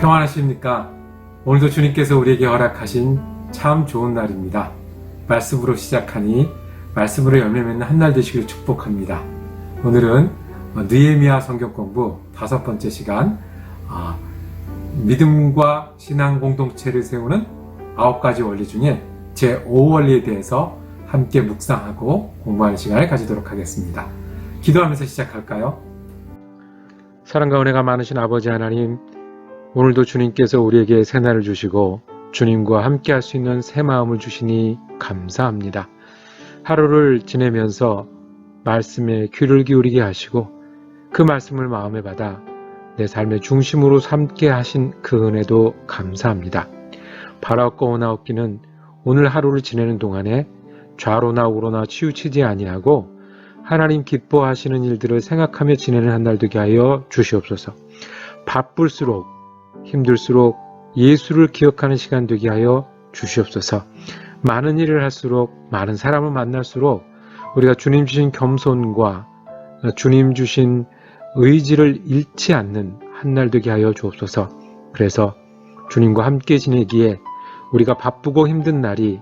평안하십니까? 오늘도 주님께서 우리에게 허락하신 참 좋은 날입니다. 말씀으로 시작하니 말씀으로 열매 맺는 한 날 되시길 축복합니다. 오늘은 느에미아 성경 공부 다섯 번째 시간 아, 믿음과 신앙 공동체를 세우는 아홉 가지 원리 중에 제 5원리에 대해서 함께 묵상하고 공부하는 시간을 가지도록 하겠습니다. 기도하면서 시작할까요? 사랑과 은혜가 많으신 아버지 하나님, 오늘도 주님께서 우리에게 새날을 주시고 주님과 함께 할 수 있는 새 마음을 주시니 감사합니다. 하루를 지내면서 말씀에 귀를 기울이게 하시고 그 말씀을 마음에 받아 내 삶의 중심으로 삼게 하신 그 은혜도 감사합니다. 바라옵고 원하옵기는 오늘 하루를 지내는 동안에 좌로나 우로나 치우치지 아니하고 하나님 기뻐하시는 일들을 생각하며 지내는 한 날 되게 하여 주시옵소서. 바쁠수록 힘들수록 예수를 기억하는 시간 되게 하여 주시옵소서. 많은 일을 할수록 많은 사람을 만날수록 우리가 주님 주신 겸손과 주님 주신 의지를 잃지 않는 한 날 되게 하여 주옵소서. 그래서 주님과 함께 지내기에 우리가 바쁘고 힘든 날이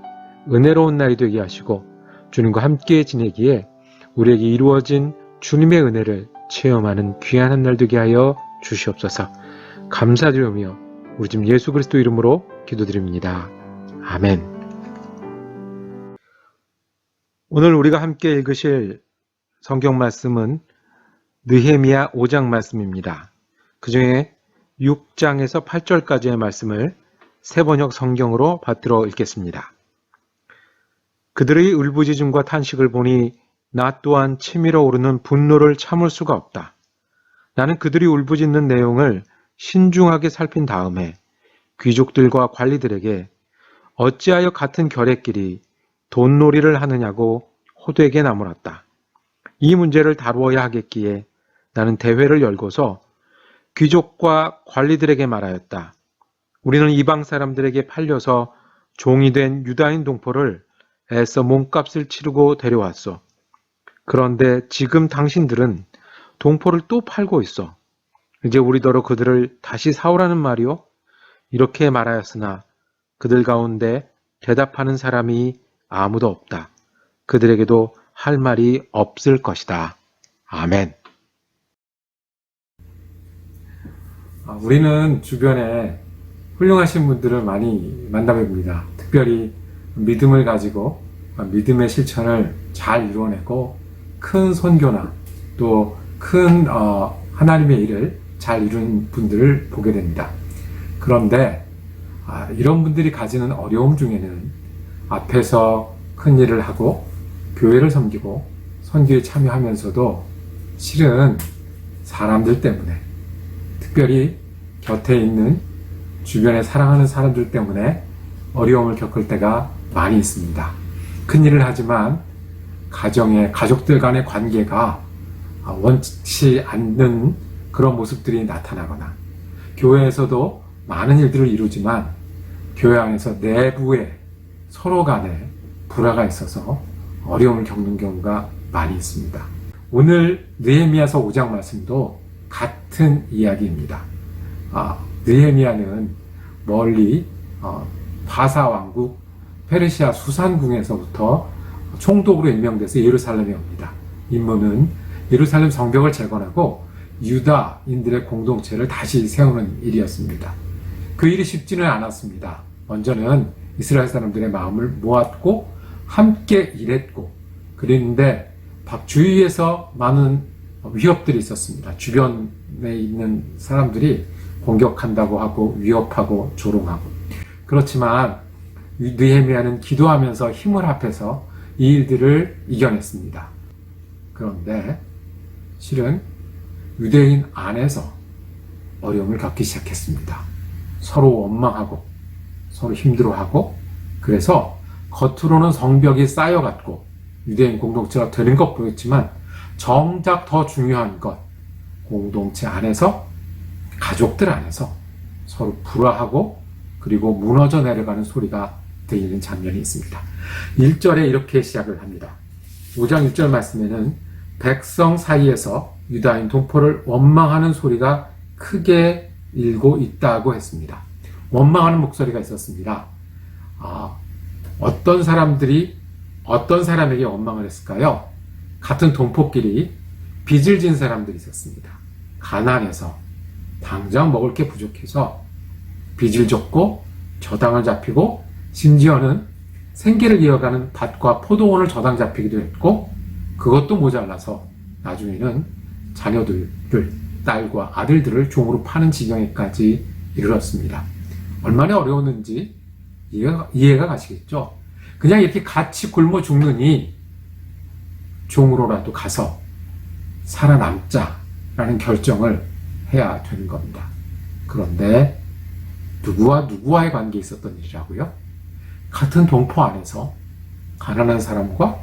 은혜로운 날이 되게 하시고 주님과 함께 지내기에 우리에게 이루어진 주님의 은혜를 체험하는 귀한 한 날 되게 하여 주시옵소서. 감사드리며 우리 집 예수 그리스도 이름으로 기도드립니다. 아멘. 오늘 우리가 함께 읽으실 성경 말씀은 느헤미야 5장 말씀입니다. 그 중에 6장에서 8절까지의 말씀을 세번역 성경으로 받들어 읽겠습니다. 그들의 울부짖음과 탄식을 보니 나 또한 치밀어 오르는 분노를 참을 수가 없다. 나는 그들이 울부짖는 내용을 신중하게 살핀 다음에 귀족들과 관리들에게 어찌하여 같은 결의끼리 돈놀이를 하느냐고 호되게 나무랐다. 이 문제를 다루어야 하겠기에 나는 대회를 열고서 귀족과 관리들에게 말하였다. 우리는 이방 사람들에게 팔려서 종이 된 유다인 동포를 애써 몸값을 치르고 데려왔어. 그런데 지금 당신들은 동포를 또 팔고 있어. 이제 우리더러 그들을 다시 사오라는 말이요? 이렇게 말하였으나 그들 가운데 대답하는 사람이 아무도 없다. 그들에게도 할 말이 없을 것이다. 아멘. 아, 우리는 주변에 훌륭하신 분들을 많이 만나봅니다. 특별히 믿음을 가지고 믿음의 실천을 잘 이루어내고 큰 선교나 또큰 하나님의 일을 잘 이룬 분들을 보게 됩니다. 그런데 아, 이런 분들이 가지는 어려움 중에는 앞에서 큰 일을 하고 교회를 섬기고 선교에 참여하면서도 실은 사람들 때문에 특별히 곁에 있는 주변에 사랑하는 사람들 때문에 어려움을 겪을 때가 많이 있습니다. 큰 일을 하지만 가정의 가족들 간의 관계가 원치 않는 그런 모습들이 나타나거나 교회에서도 많은 일들을 이루지만 교회 안에서 내부에 서로 간에 불화가 있어서 어려움을 겪는 경우가 많이 있습니다. 오늘 느헤미야서 5장 말씀도 같은 이야기입니다. 아, 느헤미야는 멀리 어, 바사 왕국 페르시아 수산궁에서부터 총독으로 임명돼서 예루살렘에 옵니다. 임무는 예루살렘 성벽을 재건하고 유다인들의 공동체를 다시 세우는 일이었습니다. 그 일이 쉽지는 않았습니다. 먼저는 이스라엘 사람들의 마음을 모았고 함께 일했고 그랬는데 주위에서 많은 위협들이 있었습니다. 주변에 있는 사람들이 공격한다고 하고 위협하고 조롱하고 그렇지만 느헤미야는 기도하면서 힘을 합해서 이 일들을 이겨냈습니다. 그런데 실은 유대인 안에서 어려움을 겪기 시작했습니다. 서로 원망하고 서로 힘들어하고 그래서 겉으로는 성벽이 쌓여갔고 유대인 공동체가 되는 것 보였지만 정작 더 중요한 것 공동체 안에서 가족들 안에서 서로 불화하고 그리고 무너져 내려가는 소리가 들리는 장면이 있습니다. 1절에 이렇게 시작을 합니다. 5장 1절 말씀에는 백성 사이에서 유다인 동포를 원망하는 소리가 크게 일고 있다고 했습니다. 원망하는 목소리가 있었습니다. 아, 어떤 사람들이 어떤 사람에게 원망을 했을까요? 같은 동포끼리 빚을 진 사람들이 있었습니다. 가난해서 당장 먹을 게 부족해서 빚을 졌고 저당을 잡히고 심지어는 생계를 이어가는 밭과 포도원을 저당 잡히기도 했고 그것도 모자라서 나중에는 자녀들을 딸과 아들들을 종으로 파는 지경에까지 이르렀습니다. 얼마나 어려웠는지 이해가, 이해가 가시겠죠? 그냥 이렇게 같이 굶어 죽느니 종으로라도 가서 살아남자라는 결정을 해야 되는 겁니다. 그런데 누구와 누구와의 관계에 있었던 일이라고요? 같은 동포 안에서 가난한 사람과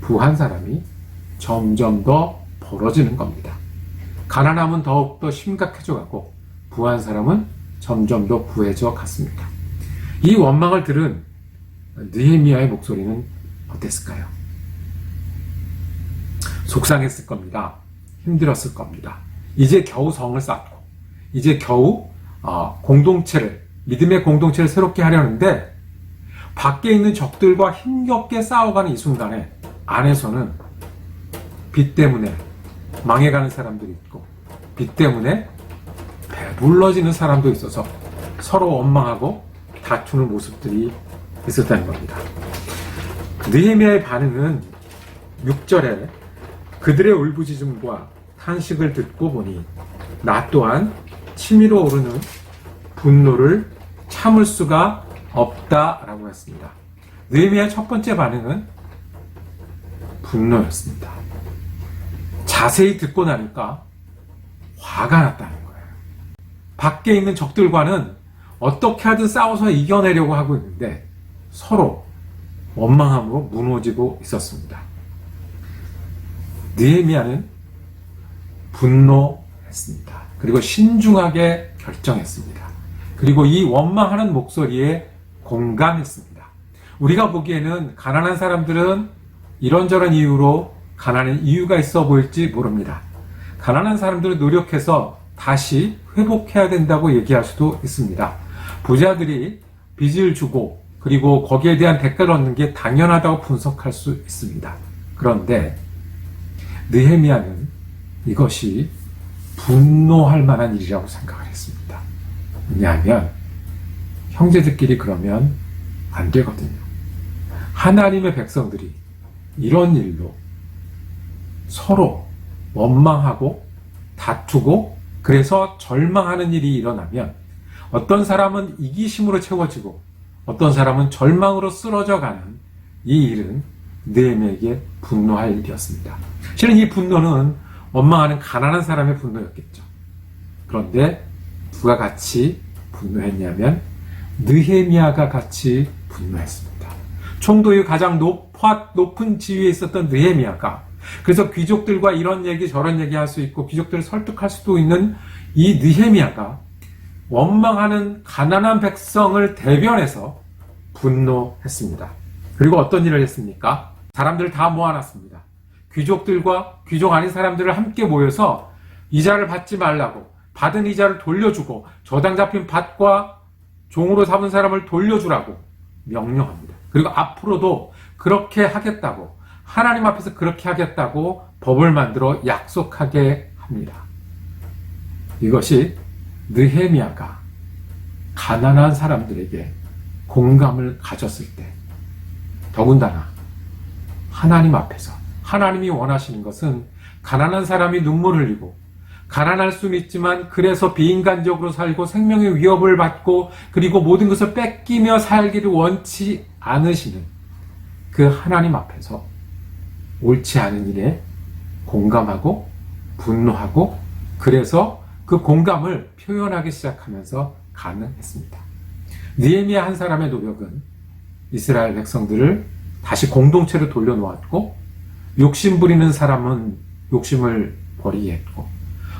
부한 사람이 점점 더 벌어지는 겁니다. 가난함은 더욱더 심각해져 가고 부한 사람은 점점 더 부해져 갔습니다. 이 원망을 들은 느헤미야의 목소리는 어땠을까요? 속상했을 겁니다. 힘들었을 겁니다. 이제 겨우 성을 쌓고 이제 겨우 어, 공동체를 믿음의 공동체를 새롭게 하려는데 밖에 있는 적들과 힘겹게 싸워가는 이 순간에 안에서는 빚 때문에 망해가는 사람들이 있고 빚 때문에 배불러지는 사람도 있어서 서로 원망하고 다투는 모습들이 있었다는 겁니다. 느헤미야의 반응은 6절에 그들의 울부짖음과 탄식을 듣고 보니 나 또한 치밀어 오르는 분노를 참을 수가 없다라고 했습니다. 느헤미야의 첫 번째 반응은 분노였습니다. 자세히 듣고 나니까 화가 났다는 거예요. 밖에 있는 적들과는 어떻게 하든 싸워서 이겨내려고 하고 있는데 서로 원망함으로 무너지고 있었습니다. 느헤미야는 분노했습니다. 그리고 신중하게 결정했습니다. 그리고 이 원망하는 목소리에 공감했습니다. 우리가 보기에는 가난한 사람들은 이런저런 이유로 가난한 이유가 있어 보일지 모릅니다. 가난한 사람들은 노력해서 다시 회복해야 된다고 얘기할 수도 있습니다. 부자들이 빚을 주고 그리고 거기에 대한 대가를 얻는 게 당연하다고 분석할 수 있습니다. 그런데 느헤미야는 이것이 분노할 만한 일이라고 생각을 했습니다. 왜냐하면 형제들끼리 그러면 안 되거든요. 하나님의 백성들이 이런 일로 서로 원망하고 다투고 그래서 절망하는 일이 일어나면 어떤 사람은 이기심으로 채워지고 어떤 사람은 절망으로 쓰러져 가는 이 일은 느헤미야에게 분노할 일이었습니다. 실은 이 분노는 원망하는 가난한 사람의 분노였겠죠. 그런데 누가 같이 분노했냐면 느헤미야가 같이 분노했습니다. 총도의 가장 높아, 높은 지위에 있었던 느헤미야가 그래서 귀족들과 이런 얘기 저런 얘기 할 수 있고 귀족들을 설득할 수도 있는 이 느헤미야가 원망하는 가난한 백성을 대변해서 분노했습니다. 그리고 어떤 일을 했습니까? 사람들을 다 모아놨습니다. 귀족들과 귀족 아닌 사람들을 함께 모여서 이자를 받지 말라고 받은 이자를 돌려주고 저당 잡힌 밭과 종으로 삼은 사람을 돌려주라고 명령합니다. 그리고 앞으로도 그렇게 하겠다고 하나님 앞에서 그렇게 하겠다고 법을 만들어 약속하게 합니다. 이것이 느헤미야가 가난한 사람들에게 공감을 가졌을 때 더군다나 하나님 앞에서 하나님이 원하시는 것은 가난한 사람이 눈물 흘리고 가난할 수는 있지만 그래서 비인간적으로 살고 생명의 위협을 받고 그리고 모든 것을 뺏기며 살기를 원치 않으시는 그 하나님 앞에서 옳지 않은 일에 공감하고 분노하고 그래서 그 공감을 표현하기 시작하면서 가능했습니다. 니에미야 한 사람의 노력은 이스라엘 백성들을 다시 공동체로 돌려놓았고 욕심 부리는 사람은 욕심을 버리게 했고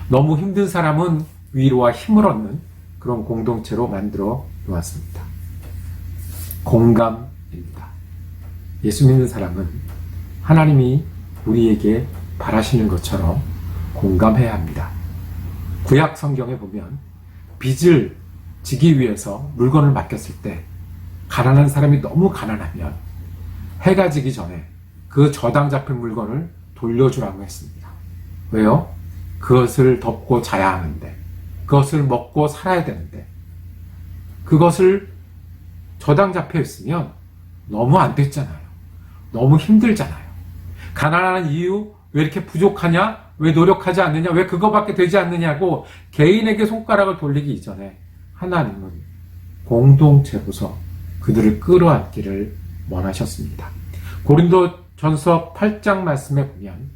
너무 힘든 사람은 위로와 힘을 얻는 그런 공동체로 만들어 놓았습니다. 공감입니다. 예수 믿는 사람은 하나님이 우리에게 바라시는 것처럼 공감해야 합니다. 구약 성경에 보면 빚을 지기 위해서 물건을 맡겼을 때 가난한 사람이 너무 가난하면 해가 지기 전에 그 저당 잡힌 물건을 돌려주라고 했습니다. 왜요? 그것을 덮고 자야 하는데, 그것을 먹고 살아야 되는데, 그것을 저당 잡혀 있으면 너무 안 됐잖아요. 너무 힘들잖아요. 가난한 이유, 왜 이렇게 부족하냐? 왜 노력하지 않느냐? 왜 그거밖에 되지 않느냐고 개인에게 손가락을 돌리기 이전에 하나님은 공동체로서 그들을 끌어안기를 원하셨습니다. 고린도 전서 8장 말씀에 보면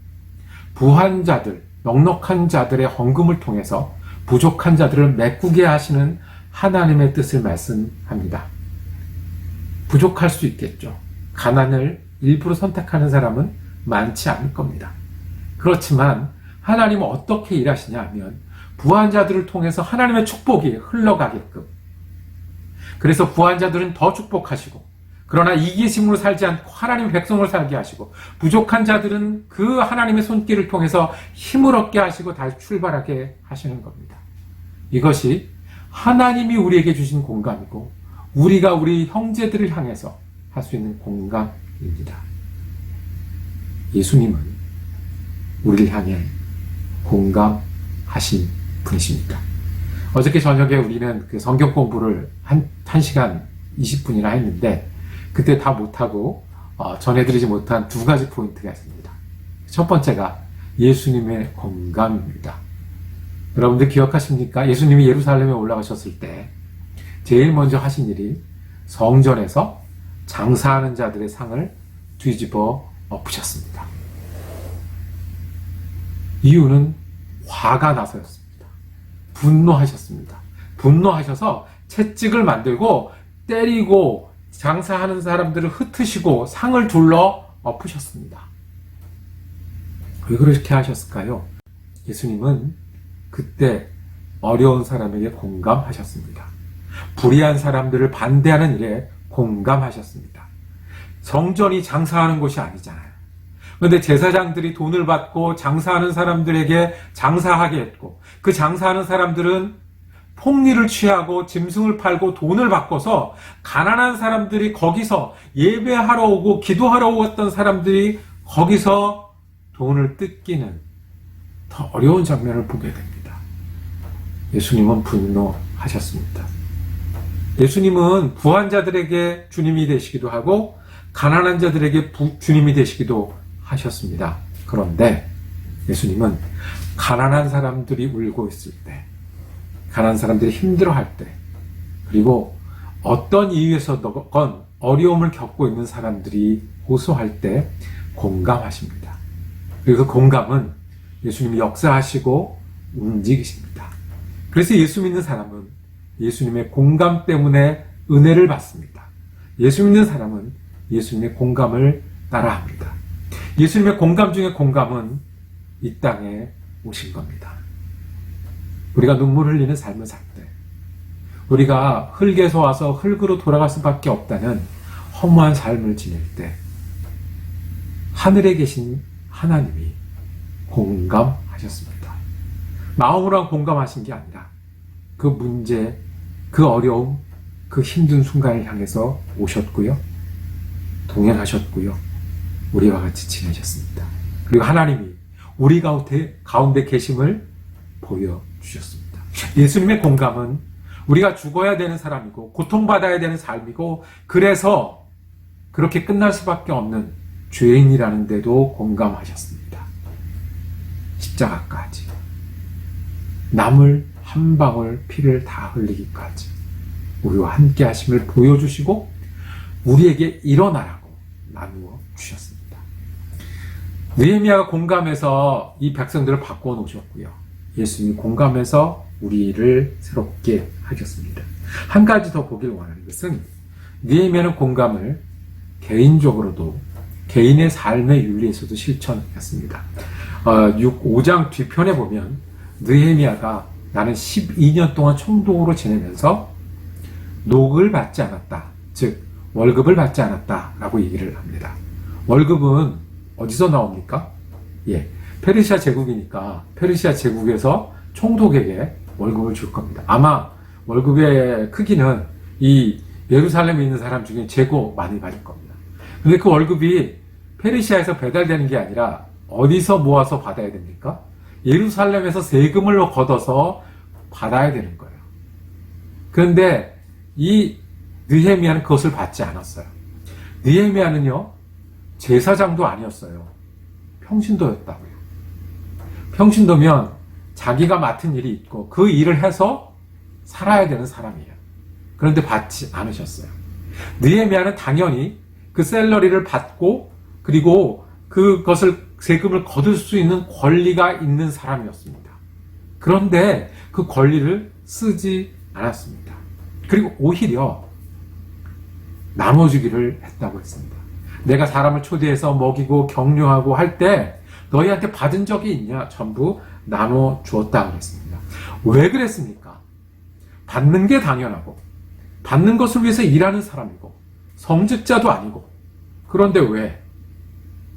부한 자들, 넉넉한 자들의 헌금을 통해서 부족한 자들을 메꾸게 하시는 하나님의 뜻을 말씀합니다. 부족할 수 있겠죠. 가난을 일부러 선택하는 사람은 많지 않을 겁니다. 그렇지만 하나님은 어떻게 일하시냐 하면 부한 자들을 통해서 하나님의 축복이 흘러가게끔 그래서 부한 자들은 더 축복하시고 그러나 이기심으로 살지 않고 하나님의 백성을 살게 하시고 부족한 자들은 그 하나님의 손길을 통해서 힘을 얻게 하시고 다시 출발하게 하시는 겁니다. 이것이 하나님이 우리에게 주신 공감이고 우리가 우리 형제들을 향해서 할 수 있는 공감입니다. 예수님은 우리를 향해 공감하신 분이십니다. 어저께 저녁에 우리는 그 성경 공부를 한, 한 시간 20분이나 했는데, 그때 다 못하고, 어, 전해드리지 못한 두 가지 포인트가 있습니다. 첫 번째가 예수님의 공감입니다. 여러분들 기억하십니까? 예수님이 예루살렘에 올라가셨을 때, 제일 먼저 하신 일이 성전에서 장사하는 자들의 상을 뒤집어 엎으셨습니다. 이유는 화가 나서였습니다. 분노하셨습니다. 분노하셔서 채찍을 만들고 때리고 장사하는 사람들을 흩으시고 상을 둘러 엎으셨습니다. 왜 그렇게 하셨을까요? 예수님은 그때 어려운 사람에게 공감하셨습니다. 불의한 사람들을 반대하는 일에 공감하셨습니다. 성전이 장사하는 곳이 아니잖아요. 그런데 제사장들이 돈을 받고 장사하는 사람들에게 장사하게 했고 그 장사하는 사람들은 폭리를 취하고 짐승을 팔고 돈을 바꿔서 가난한 사람들이 거기서 예배하러 오고 기도하러 오었던 사람들이 거기서 돈을 뜯기는 더 어려운 장면을 보게 됩니다. 예수님은 분노하셨습니다. 예수님은 부한 자들에게 주님이 되시기도 하고 가난한 자들에게 부, 주님이 되시기도 하셨습니다. 그런데 예수님은 가난한 사람들이 울고 있을 때, 가난한 사람들이 힘들어할 때, 그리고 어떤 이유에서건 어려움을 겪고 있는 사람들이 호소할 때 공감하십니다. 그리고 그 공감은 예수님이 역사하시고 움직이십니다. 그래서 예수 믿는 사람은 예수님의 공감 때문에 은혜를 받습니다. 예수 믿는 사람은 예수님의 공감을 따라 합니다. 예수님의 공감 중에 공감은 이 땅에 오신 겁니다. 우리가 눈물 흘리는 삶을 살 때, 우리가 흙에서 와서 흙으로 돌아갈 수밖에 없다는 허무한 삶을 지낼 때, 하늘에 계신 하나님이 공감하셨습니다. 마음으로 공감하신 게 아니라 그 문제, 그 어려움, 그 힘든 순간을 향해서 오셨고요. 동행하셨고요. 우리와 같이 지내셨습니다. 그리고 하나님이 우리 가운데, 가운데 계심을 보여주셨습니다. 예수님의 공감은 우리가 죽어야 되는 사람이고, 고통받아야 되는 삶이고, 그래서 그렇게 끝날 수밖에 없는 죄인이라는 데도 공감하셨습니다. 십자가까지. 남을 한 방울 피를 다 흘리기까지. 우리와 함께 하심을 보여주시고, 우리에게 일어나라고 나누어 주셨습니다. 느헤미야가 공감해서 이 백성들을 바꿔 놓으셨고요. 예수님이 공감해서 우리를 새롭게 하셨습니다. 한 가지 더 보길 원하는 것은 느헤미야는 공감을 개인적으로도 개인의 삶의 윤리에서도 실천했습니다. 어, 6, 5장 뒤편에 보면 느헤미야가 나는 12년 동안 총독으로 지내면서 녹을 받지 않았다. 즉 월급을 받지 않았다라고 얘기를 합니다. 월급은 어디서 나옵니까? 예. 페르시아 제국이니까 페르시아 제국에서 총독에게 월급을 줄 겁니다. 아마 월급의 크기는 이 예루살렘에 있는 사람 중에 최고 많이 받을 겁니다. 근데 그 월급이 페르시아에서 배달되는 게 아니라 어디서 모아서 받아야 됩니까? 예루살렘에서 세금을 걷어서 받아야 되는 거예요. 그런데 이 느헤미야는 그것을 받지 않았어요. 느헤미야는요 제사장도 아니었어요. 평신도였다고요. 평신도면 자기가 맡은 일이 있고 그 일을 해서 살아야 되는 사람이에요. 그런데 받지 않으셨어요. 느헤미야는 당연히 그 셀러리를 받고 그리고 그것을 세금을 거둘 수 있는 권리가 있는 사람이었습니다. 그런데 그 권리를 쓰지 않았습니다. 그리고 오히려 나눠주기를 했다고 했습니다. 내가 사람을 초대해서 먹이고 격려하고 할 때 너희한테 받은 적이 있냐? 전부 나눠 주었다고 했습니다. 왜 그랬습니까? 받는 게 당연하고 받는 것을 위해서 일하는 사람이고 성직자도 아니고 그런데 왜?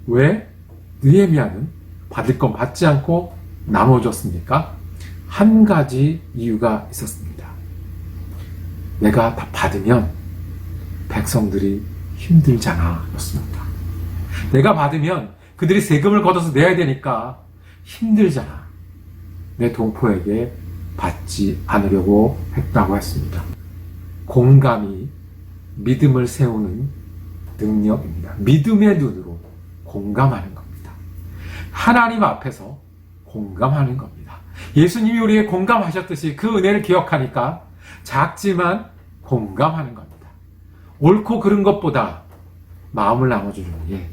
왜 느헤미야는 받을 건 받지 않고 나눠줬습니까? 한 가지 이유가 있었습니다. 내가 다 받으면 백성들이 힘들잖아 였습니다. 내가 받으면 그들이 세금을 걷어서 내야 되니까 힘들잖아. 내 동포에게 받지 않으려고 했다고 했습니다. 공감이 믿음을 세우는 능력입니다. 믿음의 눈으로 공감하는 겁니다. 하나님 앞에서 공감하는 겁니다. 예수님이 우리에게 공감하셨듯이 그 은혜를 기억하니까 작지만 공감하는 겁니다. 옳고 그른 것보다 마음을 나눠주는 예.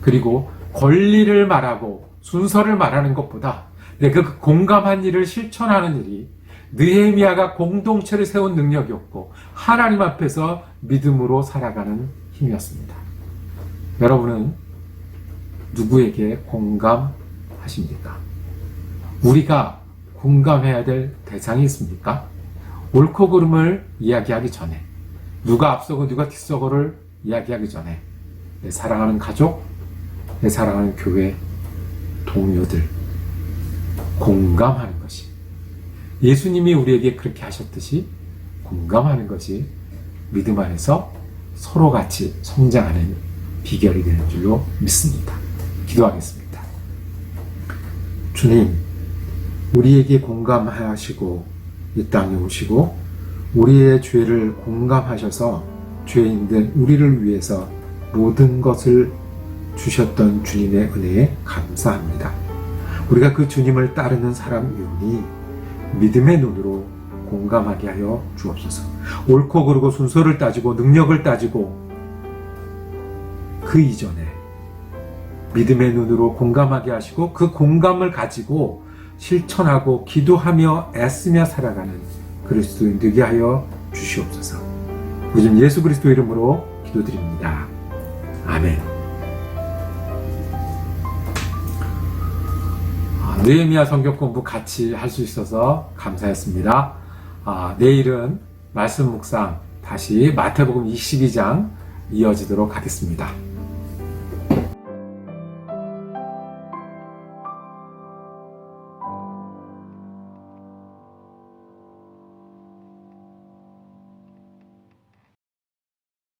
그리고 권리를 말하고 순서를 말하는 것보다 그 공감한 일을 실천하는 일이 느헤미야가 공동체를 세운 능력이었고 하나님 앞에서 믿음으로 살아가는 힘이었습니다. 여러분은 누구에게 공감하십니까? 우리가 공감해야 될 대상이 있습니까? 옳고 그름을 이야기하기 전에 누가 앞서고 누가 뒤서고를 이야기하기 전에 내 사랑하는 가족, 내 사랑하는 교회 동료들 공감하는 것이 예수님이 우리에게 그렇게 하셨듯이 공감하는 것이 믿음 안에서 서로 같이 성장하는 비결이 되는 줄로 믿습니다. 기도하겠습니다. 주님, 우리에게 공감하시고 이 땅에 오시고 우리의 죄를 공감하셔서 죄인된 우리를 위해서 모든 것을 주셨던 주님의 은혜에 감사합니다. 우리가 그 주님을 따르는 사람이오니 믿음의 눈으로 공감하게 하여 주옵소서. 옳고 그르고 순서를 따지고 능력을 따지고 그 이전에 믿음의 눈으로 공감하게 하시고 그 공감을 가지고 실천하고 기도하며 애쓰며 살아가는 그리스도인 되게 하여 주시옵소서. 요즘 예수 그리스도 이름으로 기도드립니다. 아멘. 아, 느헤미야 성경 공부 같이 할 수 있어서 감사했습니다. 아, 내일은 말씀 묵상 다시 마태복음 22장 이어지도록 하겠습니다.